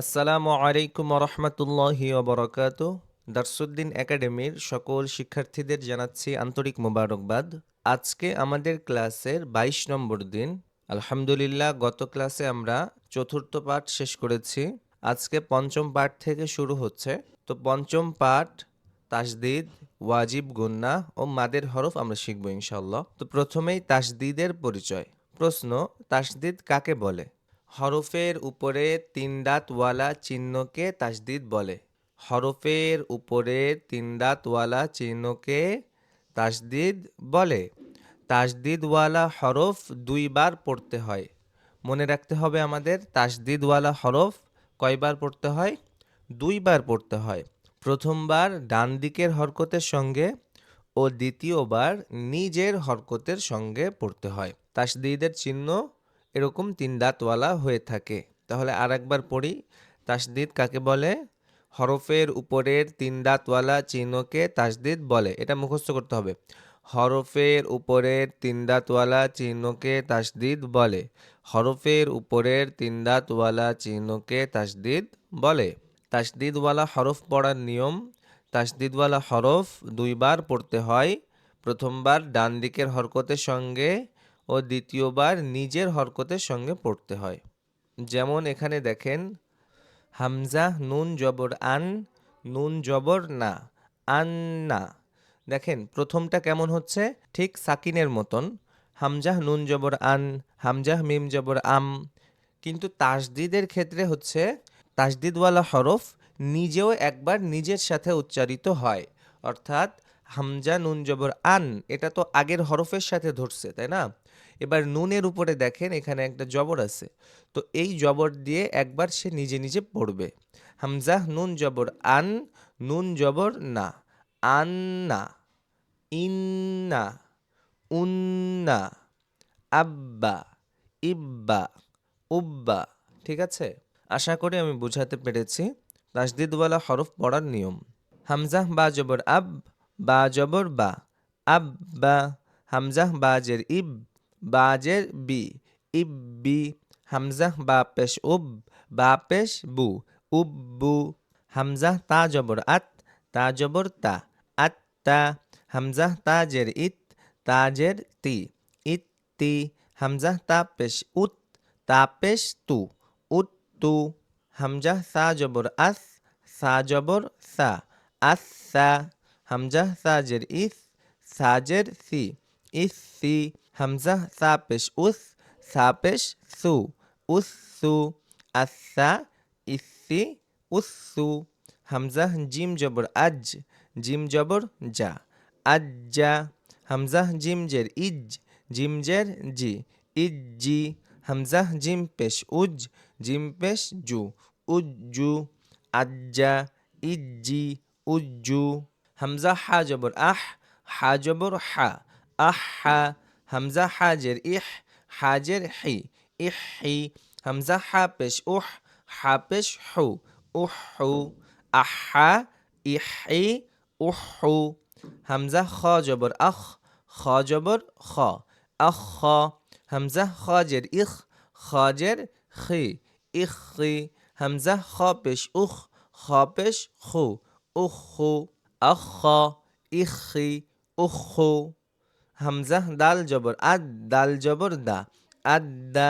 আসসালামু আলাইকুম রহমতুল্লাহি ওবরাকাত দারসুদ্দিন একাডেমির সকল শিক্ষার্থীদের জানাচ্ছি আন্তরিক মোবারকবাদ। আজকে আমাদের ক্লাসের ২২ নম্বর দিন। আলহামদুলিল্লাহ, গত ক্লাসে আমরা চতুর্থ পাঠ শেষ করেছি। আজকে পঞ্চম পাঠ থেকে শুরু হচ্ছে। তো পঞ্চম পাঠ, তাসদিদ, ওয়াজিব, গুন্না ও মাদের হরফ আমরা শিখব ইনশাল্লাহ তো প্রথমেই তাসদিদের পরিচয়। প্রশ্ন, তাসদিদ কাকে বলে? হরফের উপরে তিন দাঁতওয়ালা চিহ্নকে তাসদিদ বলে। হরফের উপরে তিন দাঁতওয়ালা চিহ্নকে তাসদিদ বলে। তাসদিদওয়ালা হরফ দুইবার পড়তে হয়। মনে রাখতে হবে আমাদের, তাসদিদওয়ালা হরফ কয়বার পড়তে হয়? দুইবার পড়তে হয়। প্রথমবার ডান দিকের হরকতের সঙ্গে ও দ্বিতীয়বার নিজের হরকতের সঙ্গে পড়তে হয়। তাসদিদের চিহ্ন এরকম তিন দাঁতওয়ালা হয়ে থাকে। তাহলে আর একবার পড়ি। তাসদিদ কাকে বলে? হরফের উপরের তিন দাঁতওয়ালা চিহ্নকে তাসদিদ বলে। এটা মুখস্থ করতে হবে। হরফের উপরের তিন দাঁতওয়ালা চিহ্নকে তাসদিদ বলে। হরফের উপরের তিন দাঁতওয়ালা চিহ্নকে তাসদিদ বলে। তাসদিদওয়ালা হরফ পড়ার নিয়ম। তাসদিদওয়ালা হরফ দুইবার পড়তে হয়। প্রথমবার ডান দিকের হরকতের সঙ্গে ও দ্বিতীয়বার নিজের হরকতের সঙ্গে পড়তে হয়। যেমন এখানে দেখেন, হামজা নুন জবর আন, নুন জবর না, আন না। দেখেন, প্রথমটা কেমন হচ্ছে? ঠিক সাকিনের মতন। হামজাহ নুন জবর আন হামজাহ মিম জবর আম। কিন্তু তাসদিদের ক্ষেত্রে হচ্ছে, তাসদিদওয়ালা হরফ নিজেও একবার নিজের সাথে উচ্চারিত হয়। অর্থাৎ হামজা, নুন, জবর, আন, এটা তো আগের হরফের সাথে ধরছে, তাই না? এবার নুনের উপরে দেখেন, এখানে একটা জবর আছে। তো এই জবর দিয়ে একবার সে নিজে নিজে পড়বে। হামজা, নুন, জবর, আন, নুন, জবর, না। আন্না, ইন্না, উন্না, আব্বা, ইব্বা, উব্বা, ঠিক আছে? আশা করি আমি বুঝাতে পেরেছি। তাসদিদওয়ালা হরফ পড়ার নিয়ম। হামজাহ বা জবর আব বা জবর বা আব্বা হামজাহ বাজের ইব বাজের বি ইব্বি হামজাহ বা পেশ উব, বা পেশ বু উব্বু হামজাহ তা জবর আত, তা জবর তা আত্তা হামজাহ তাজের ইত তাজের তি ইত্তি হামজাহ তা পেশ উত, তা পেশ তু উত্তু হামজাহ সা জবর আস, সা জবর সা, আসা হামজাহ সাজের ইস সাজের সি ইসি হামজাহ সা পেশ উস সা সু উসু আসা ইসি উসু হামজাহ জিম জবর আজ জিম জবর যা আজ্জা হামজাহ জিম জের ইজ জিম জের জি ইজ্জি হামজাহ জিম পেশ উজ জিম পেশ জু উজ্জু আজ্জা ইজ্জি উজ্জু হামজা হা জবর, আহ, হা জবর, হা, আহা হামজা হাজের ইহ হাজের হি, ইহি হামজা হা পেশ, উহ, হা পেশ, হু, উহু আহা ইহি উহু হামজা খ জবর আখ খ জবর, খ আখ হামজা খাজের ইখ খাজের খি ইখি হামজা খ পেশ উখ খ পেশ খু উখু আখ, ইখি, উখু। হামজা দাল, জবর, আদ, দাল, জবর, দা। আদা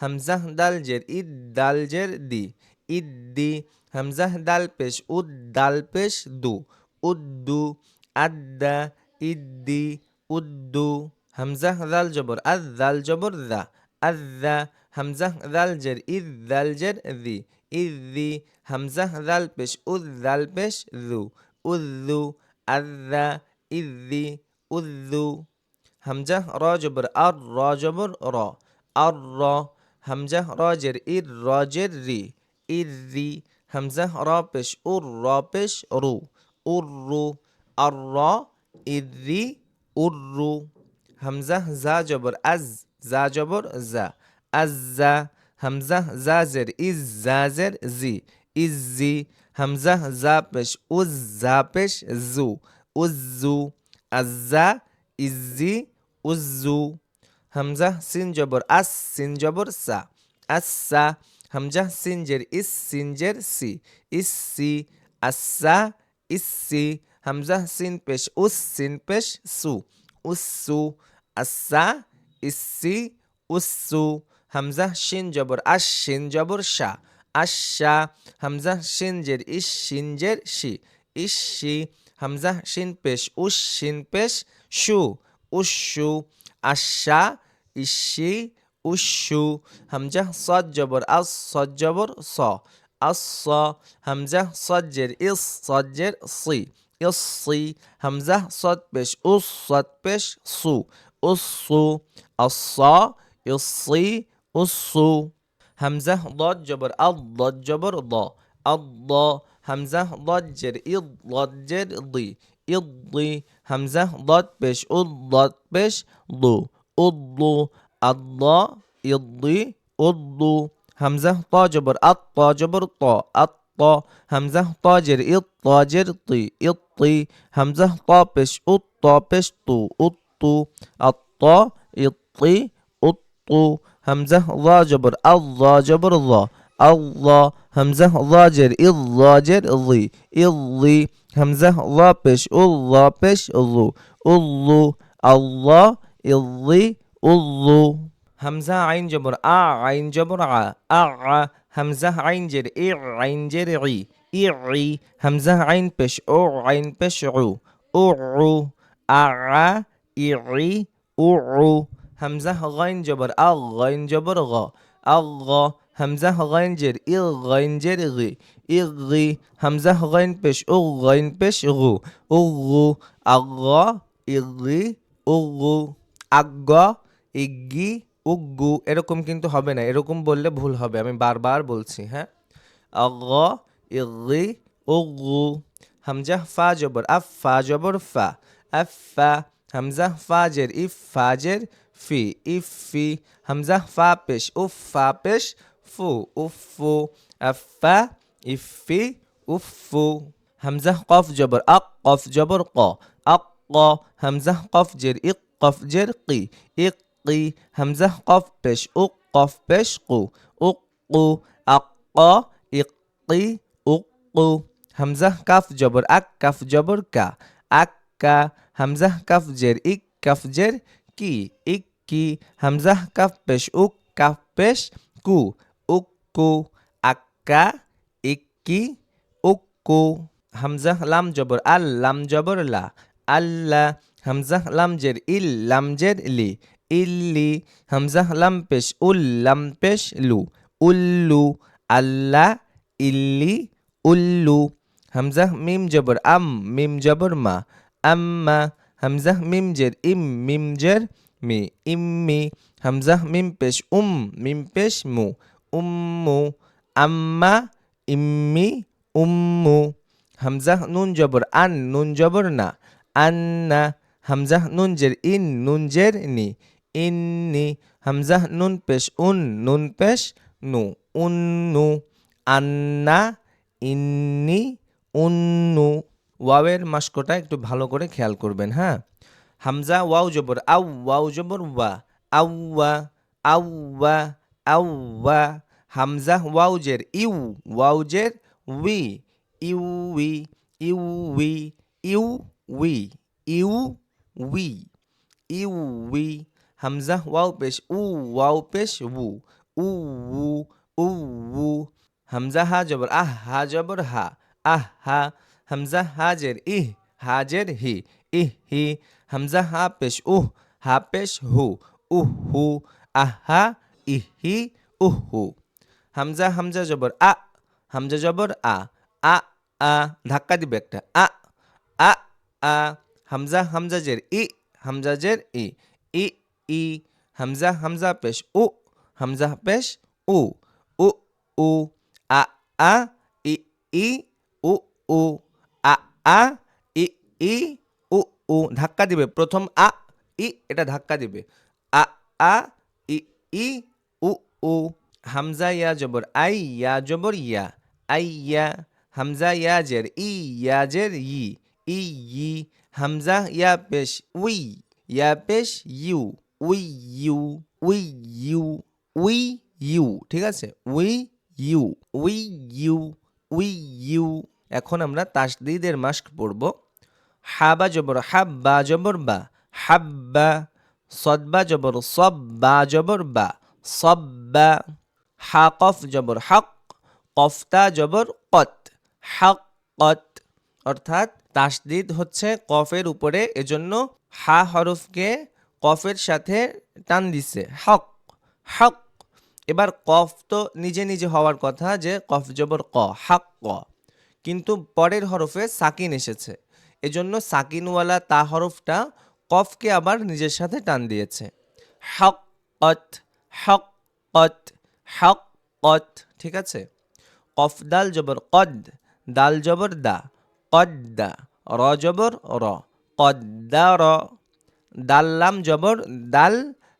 হামজা দাল, জের, ইদ, দাল, জের, দি। ইদ্দি হামজা দাল, পেশ, উদ, দাল, পেশ, দু। উদ্দু আদা ইদ্দি উদ্দু হামজা দাল, জবর, আদ, দাল, জবর, দা। আদা হামজা দাল, জের, ইদ, দাল, জের, দি। ইদি হামজা দাল, পেশ, উদ, দাল, পেশ, দু। উদ্দু আদা ইদি উদ্দু হামজা র জবর আর র জবর র আর র হামজা রজের ইর রজের রি ইর রি হামজা র পেশ উর র পেশ রু উর রু আর র ইর রি উর রু হামজা জা জবর আজ জা জবর জা আজ্জা হামজা জাজের ইজ জাজের জি ইজি হামজা জা পেশ উজ জা পেশ জু উজ্জু আজ্জা ইজি উজ্জু হামজা সিন জবর আস সিন জবর সা আসা হামজা সিনজের ইস সিনজের সি ইসি আসা ইসি হামজা সিন পেশ উস সিন পেশ সু উসু আসা ইসি উসু হামজা শিন জবর আশ শিন জবর শা আশা, হামজা সিনজের ইস সিনজের শি। ইসি হামজা, শিন, পেশ উস শিন, পেশ, শু। উশু আশা ইসি উশু হামজা, সদ আস, সদ স। আস হামজা সজ্জের ইস সজ্জের সি। ইসি হামজা, সদ, পেশ, উস, সদ, পেশ, সু। উসু আস ইসি উসু همزه ضاد جبر. الضاد جبر ضا الضا همزه ضاد جر. الضاد جر ضي الضي همزه ضاد بش. الضاد بش ضو الضو الضا الضي الضو همزه طا جبر. الطا جبر طا. الطا همزه طا جر. اضطا جر طي الطي همزه طا بش. اضطا بش طو الطو الطا الطي الطو উত্তু আত ত ইতি উত্তু হামজা ল জবর আল্লাহ জবর ল আল্লাহ হামজা ল জের ইল জের লি ইলি হামজা ল পেশ উল পেশ উল্লু উল্লু আল্লাহ ইলি উল্লু হামজা আইন জবর আ আইন জবর আ আ আ হামজা আইন জের ই আইন জের ই ই ই হামজা আইন পেশ ও উ উ উ উ উ হামজা গাইন জবর আ গাইন জবর গ আ গ হামজা গাইন জের ই গাইন জের গি ই গি হামজা গাইন পেশ ও গাইন পেশ গু উ গু আ গ ই গি উ গু আগ্গ ইগ্গি উগ্গু এরকম কিন্তু হবে না। এরকম বললে ভুল হবে। আমি বারবার বলছি হ্যাঁ? আগ ইগি উগ্গু হামজা ফা জবর, আফ ফা জবর ফা। আফা হামজা ফাজের ইফ ফাজের ফি ইফি হামজা ফা পেশ উফ ফা পেশ ফু উফু আফা ইফি উফু হামজা কফ জবর আক কফ জবর ক আক ক হামজা কফ জের ইক কফ জের কি ইক কি হামজা কফ পেশ উক কফ পেশ কু উক কু আক ইকি উকু হামজা কাফ জবর আক কাফ জবর কা আক্কা হামজা কাফ জের ইক কাফ জের কি ইক্কি হামজাহ কাফ পেশ উক কাফ পেশ কু উক্কু আক্কা ইক্কি উক্কু হামজাহ লাম জবর আল লাম জবর লা আল্লাহ হামজাহ লাম জের ইল লাম জের লি ইল্লি হামজাহ লাম পেশ উল লাম পেশ লু উল্লু আল্লাহ ইল্লি উল্লু হামজাহ মিম জবর আম মিম জবর মা আম্মা হামজা মিম জের ইম মিম জের মি ইম্মি হামজাহ মিম পেশ উম মিম পেশ মু উম্মু আম্মা ইম্মি উম্মু হামজাহ নুন জবর আন নুন জবর না আন্না হামজাহ নুন জের ইন নুন জের নি ইন্নি হামজা নুন পেশ উন নুন পেশ নু উন্নু আন্না ইন্নি উন্নু ওয়াওয়ের মাস্কটা একটু ভালো করে খেয়াল করবেন হ্যাঁ? হামজা, ওয়াও জবর, আউ, ওয়াও জবর, ওয়া আউয়া আউয়া আউয়া হামজা ওয়াউজের ইউ ওয়াউজের উই, ইউ উই ইউ উই ইউ উই ইউ উই ইউ, উই। হামজা, ওয়াও পেশ, উ, ওয়াও পেশ উ উ উ উ। হামজা, হা জবর, আহ, হা জবর, হা, আহ, হা। হামজা হাজের ইহ হাজের হি ইহ হি হামজা হা পেশ উহ হা পেশ হু উহ হু আহা ইহি উহ হু হামজা হামজা জবর আ হামজা জবর আ আ আ ধাক্কা দিবে একটা আ আ আ হামজা হামজা জের ই হামজা জের ই ই ই হামজা হামজা পেশ উ হামজা পেশ উ উ উ আ আ ই ই উ উ আ, ই ই, উ উ, ধাক্কা দিবে। প্রথম আ, ই, এটা ধাক্কা দিবে। আ আ, ই ই, উ উ, হামজা, ইয়া, জবর। আই, ইয়া, জবর, ইয়া। আই, ইয়া, হামজা, ইয়া, জের। ই, ইয়া, জের, ই। ই ই, হামজা, ইয়া, পেশ, উই। ইয়া, পেশ, ইউ। উই ইউ উই ইউ উই, ইউ। ঠিক আছে? উই, ইউ। উই ইউ উই, ইউ। এখন আমরা তাসদিদের মাস্ক পড়ব হাবা জবর হাব্বা জবর বা, হাব্বা, সদবা জবর সব বা জবর বা, সব্বা হা কফ জবর হক, কফতা জবর কত হক কত অর্থাৎ তাসদিদ হচ্ছে কফের উপরে, এজন্য হা হরফকে কফের সাথে টান দিছে, হক হক। এবার কফ তো নিজে নিজে হওয়ার কথা যে কফ জবর ক, হাক ক। কিন্তু পরের হরফে সাকিন এসেছে। এজন্য সাকিনওয়ালা তা হরফটা কফকে আবার নিজের সাথে টান দিয়েছে। হক অত হক অত হক অত ঠিক আছে? কফ দাল জবর কদ, দাল জবর দা কদ্দা র জবর র কদ্দা র। দাল লাম জবর দাল,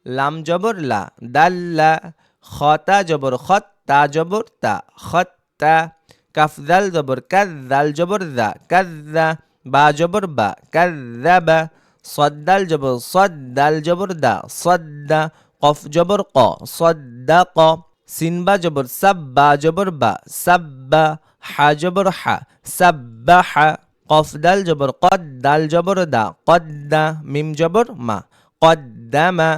লাম জবর লা দাল্লা খতা জবর খত তা জবর তা খত্তা কাফ দাল জবর কাদ দাল জবর দা কাদ্দা বা জবর বা কাদ্দাবা সদ্দাল জবর সদ্দাল জবর দা সদ্দা কফ জবর ক সদ্দা ক সিনবা জবর সাব্বা জবর বা সাব্বা হা জবর হা সাব্বা হা কফ দাল জবর কদ দাল জবর দা কদ্দা মিম জবর মা কদ্দামা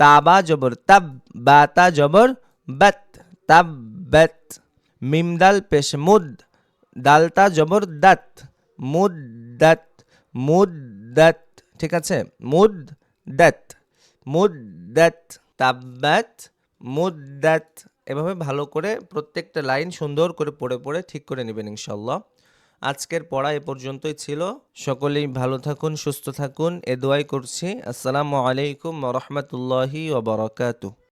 তাবা জবর তাব বাতা জবর বাত তাব্বাত মিম দাল পেশ মুদ, দালতা জবর দাত মুদ্দাত মুদ্দাত ঠিক আছে? মুদ দাত মুদ্দাত তাব্বাত মুদ্দাত এভাবে ভালো করে প্রত্যেকটা লাইন সুন্দর করে পড়ে পড়ে ঠিক করে নেবেন ইনশাল্লাহ আজকের পড়া এ পর্যন্তই ছিল। সকলেই ভালো থাকুন, সুস্থ থাকুন। এ দোয়াই করছি। আসসালামু আলাইকুম রহমতুল্লাহি ওবরাকাতু